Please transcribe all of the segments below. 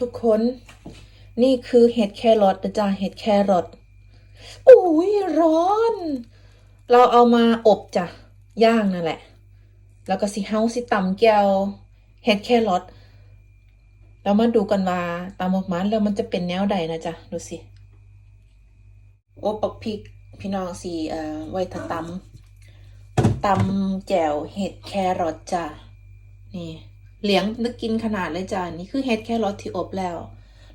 ทุกคน นี่คือเห็ดแครอทนะจ๊ะเห็ดแครอทอุ้ยร้อน เราเอามาอบจ้ะย่างนั่นแหละ แล้วก็สิเฮาสิตำแก้วเห็ดแครอทแล้วมาดูกันว่าตำออกมาแล้วมันจะเป็นแนวใดนะจ๊ะดูสิโอ้ปักพริกพี่น้องสิเอ่อไว้ถ้าตำตำแจ่วเห็ดแครอทจ้ะนี่ เหลียงนึกกินขนาดเลยจ้ะนี่คือเห็ดแครอทที่อบแล้ว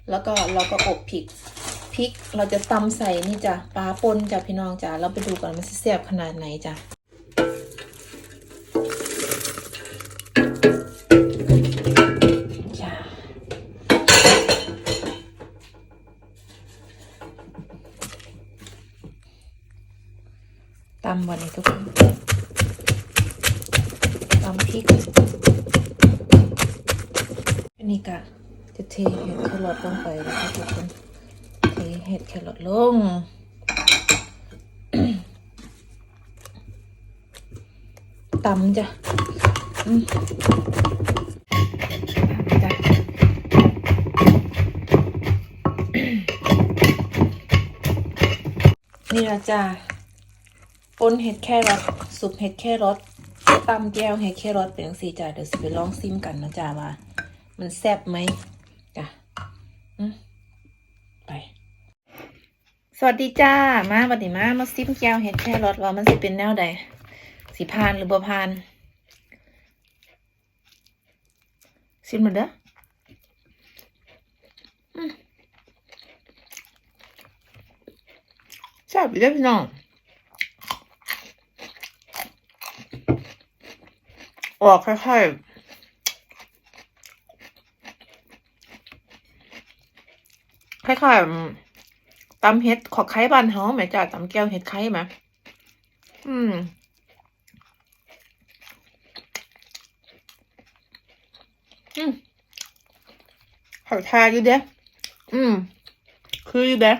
แล้วก็เราก็อบพริกพริกเราจะตำใส่นี่จ้ะปลาปนจ้ะพี่น้องจ้ะเราไปดูกันมันสิแซ่บขนาดไหนจ้ะตำวันนี้ทุกคนตำพริก นี้ก็จะเทเห็ดแครอทลงไปนะคะทุกคนเทเห็ดแครอทลงตำจ้ะอืมจ้ะนี่ละจ้ะปนเห็ดแครอทซุปเห็ดแครอทตำแก้วเห็ดแครอทเป็นจังซี่จ้ะเดี๋ยวสิไปลองซิมกันนะจ้าว่า มันแซ่บไหมจ้ะไปสวัสดีจ้ามาบัดนี้มามาซิมแก้วเห็ดแครอทว่ามันสิเป็นแนวใดสิพานหรือบ่พานซิมมาเด้ออืมแซ่บอยู่เด้อพี่น้องออกค่อยๆ คล้ายๆตำเห็ดขอไข่บานเฮาแหมจ้ะตำแก้วเห็ดไข่ไหมอืมอืมเขาทาอยู่เด้อืม คืออยู่เด้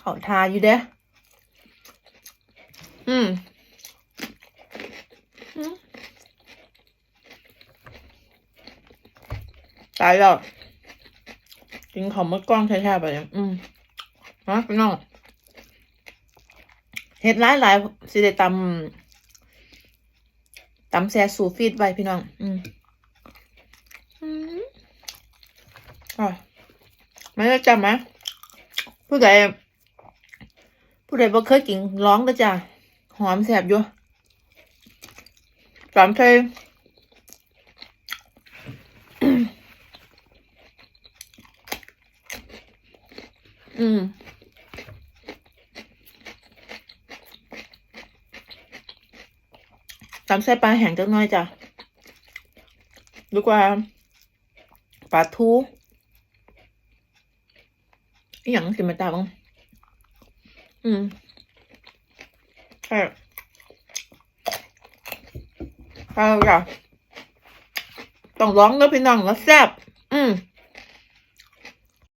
เขาทาอยู่เด้อืมตายแล้ว กินของเมื่อกล้องแท้ๆไปเนี่ยอืมฮะพี่น้องเห็ดหลายหลายๆสิได้ตำตำแซ่สูฟีดไว้พี่น้อง อืมอืมอะไม่ได้จำไหมผู้ใดผู้ใดบ่เคยกินร้องก็จ้ะหอมแซ่บอยู่จำใส่ อืมตำไส้ปลาแห้งจักน่อยจ้ะดีกว่าปลาทูอหย่างสิมาตาบ้างอืมใช่ใช่จ้ะต้องร้องเด้อพี่น้องแล้วแซ่บอืม